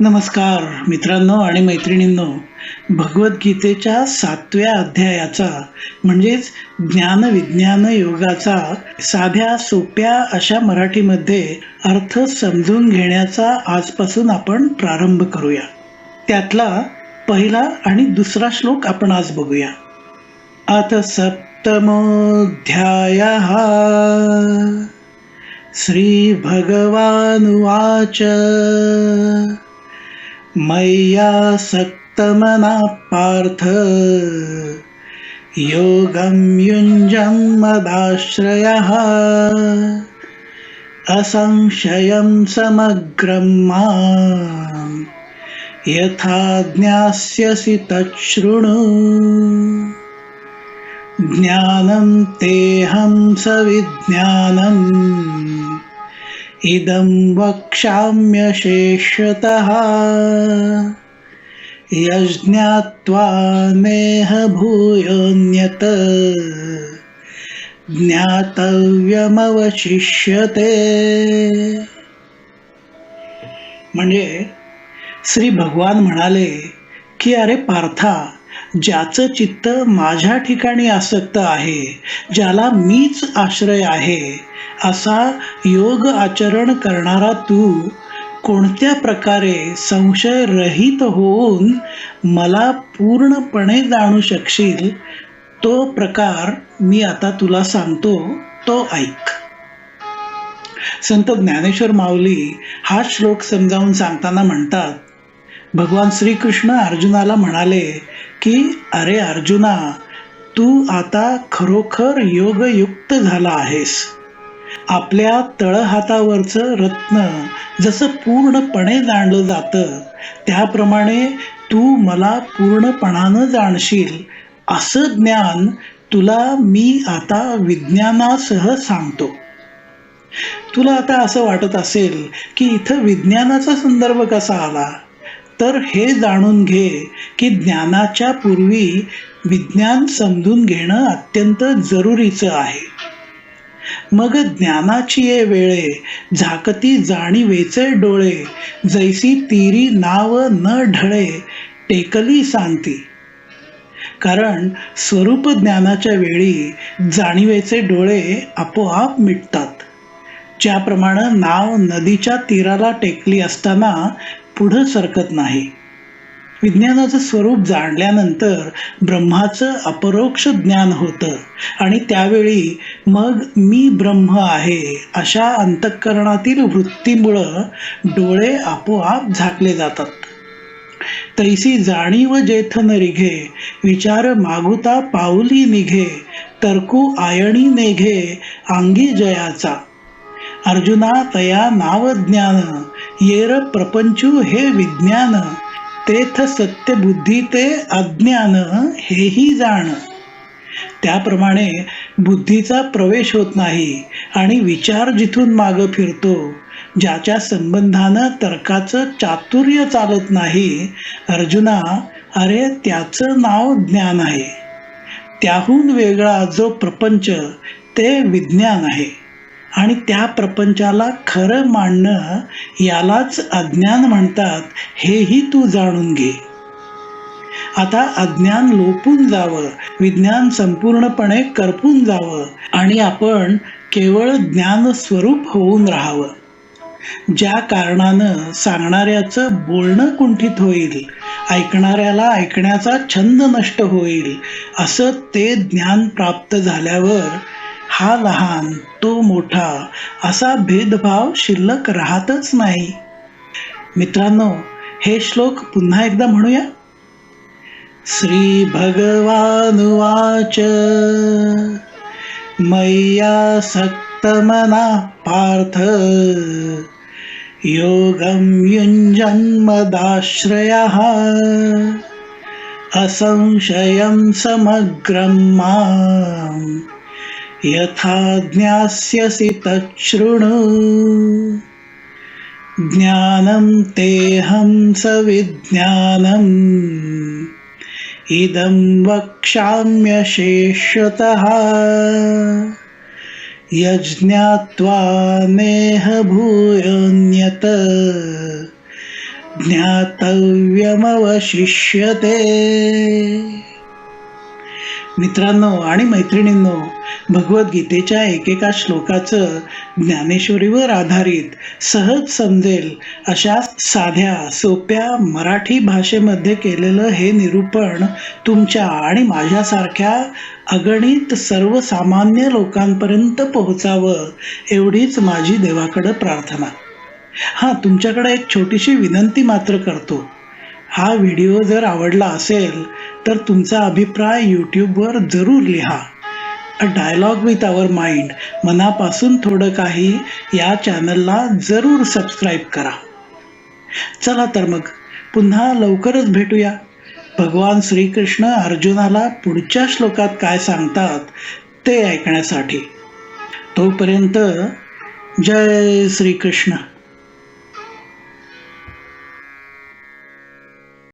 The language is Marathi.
नमस्कार मित्रांनो आणि मैत्रिणींनो. भगवद्गीतेच्या सातव्या अध्यायाचा म्हणजेच ज्ञानविज्ञान योगाचा साध्या सोप्या अशा मराठीमध्ये अर्थ समजून घेण्याचा आजपासून आपण प्रारंभ करूया. त्यातला पहिला आणि दुसरा श्लोक आपण आज बघूया. अथ श्री भगवानवाच मय्यासक्तमनः पार्थ। योगं युञ्जं मदाश्रयः असंशयं समग्रं माम्। यथा ज्ञास्यसि तच्छृणु। ज्ञानं तेऽहं सविज्ञानम् इदं वक्ष्याम्यशेषतः यज्ञात्वा नेह भूयोऽन्यत् ज्ञातव्यमवशिष्यते। म्हणजे श्री भगवान म्हणाले की अरे पार्था ज्याचं चित्त माझ्या ठिकाणी आसक्त आहे ज्याला मीच आश्रय आहे असा योग आचरण करणारा तू कोणत्या प्रकारे संशय रहित होऊन मला पूर्णपणे जाणू शकशील तो प्रकार मी आता तुला सांगतो तो ऐक. संत ज्ञानेश्वर माऊली हा श्लोक समजावून सांगताना म्हणतात भगवान श्रीकृष्ण अर्जुनाला म्हणाले की अरे अर्जुना तू आता खरोखर योगयुक्त झाला आहेस. आपल्या तळहातावरचं रत्न जसं पूर्णपणे जाणलं जातं त्याप्रमाणे तू मला पूर्णपणानं जाणशील. असं ज्ञान तुला मी आता विज्ञानासह सांगतो. तुला आता असं वाटत असेल की इथं विज्ञानाचा संदर्भ कसा आला? तर हे जाणून घे की ज्ञानाच्या पूर्वी विज्ञान समजून घेणं अत्यंत जरुरीचं आहे. मग ज्ञानाची ये वेळे झाकती जाणीवेचे डोळे जैसी तीरी नाव न ढळे टेकली सांगती. कारण स्वरूप ज्ञानाच्या वेळी जाणीवेचे डोळे आपोआप मिटतात. ज्याप्रमाणे नाव नदीच्या तीराला टेकली असताना पुढं सरकत नाही. विज्ञानाचं स्वरूप जाणल्यानंतर ब्रह्माचं अपरोक्ष ज्ञान होतं. आणि त्यावेळी मग मी ब्रह्म आहे अशा अंतःकरणातील वृत्तीमुळं डोळे आपोआप झाकले जातात. तैसी जाणीव जेथ रिघे विचार मागुता पाऊली निघे तर्कू आयणी नेघे अंगी जयाचा. अर्जुना तया नाव ज्ञान येर प्रपंचू हे विज्ञान तेथ सत्य बुद्धी ते अज्ञान हेही जाण. त्याप्रमाणे बुद्धीचा प्रवेश होत नाही आणि विचार जिथून मागं फिरतो ज्याच्या संबंधानं तर्काचं चातुर्य चालत नाही अर्जुना अरे त्याचं नाव ज्ञान आहे. त्याहून वेगळा जो प्रपंच ते विज्ञान आहे. आणि त्या प्रपंचाला खरं मांडणं यालाच अज्ञान म्हणतात हेही तू जाणून घे. आता अज्ञान लोपून जावं विज्ञान संपूर्णपणे करपून जावं आणि आपण केवळ ज्ञान स्वरूप होऊन राहावं. ज्या कारणानं सांगणाऱ्याचं बोलणं कुंठित होईल ऐकणाऱ्याला ऐकण्याचा छंद नष्ट होईल असं ते ज्ञान प्राप्त झाल्यावर हा लहान तो मोठा असा भेदभाव शिल्लक राहतच नाही. मित्रांनो हे श्लोक पुन्हा एकदा म्हणूया. श्री भगवानुवाच मय्यासक्तमना पार्थ. योगं युञ्जन्मदाश्रयः. असंशयं समग्रं माम्. यथा ज्ञास्यसि तच्छृणु। ज्ञानं तेऽहं सविज्ञानम्। इदं वक्ष्याम्यशेषतः यज्ञात्वा नेह भूयोऽन्यत् ज्ञातव्यमवशिष्यते मित्रांनो आणि मैत्रिणींनो भगवद्गीतेच्या एकेका श्लोकाचं ज्ञानेश्वरीवर आधारित सहज समजेल अशा साध्या सोप्या मराठी भाषेमध्ये केलेलं हे निरूपण तुमच्या आणि माझ्यासारख्या अगणित सर्वसामान्य लोकांपर्यंत पोहोचावं एवढीच माझी देवाकडं प्रार्थना. हां तुमच्याकडे एक छोटीशी विनंती मात्र करतो. हा व्हिडिओ जर आवडला असेल तर तुमचा अभिप्राय यूट्यूबवर जरूर लिहा. A dialogue with our mind मनापासून थोडं काही या चॅनलला जरूर सबस्क्राईब करा. चला तर मग पुन्हा लवकरच भेटूया. भगवान श्रीकृष्ण अर्जुनाला पुढच्या श्लोकात काय सांगतात ते ऐकण्यासाठी. तोपर्यंत जय श्रीकृष्ण.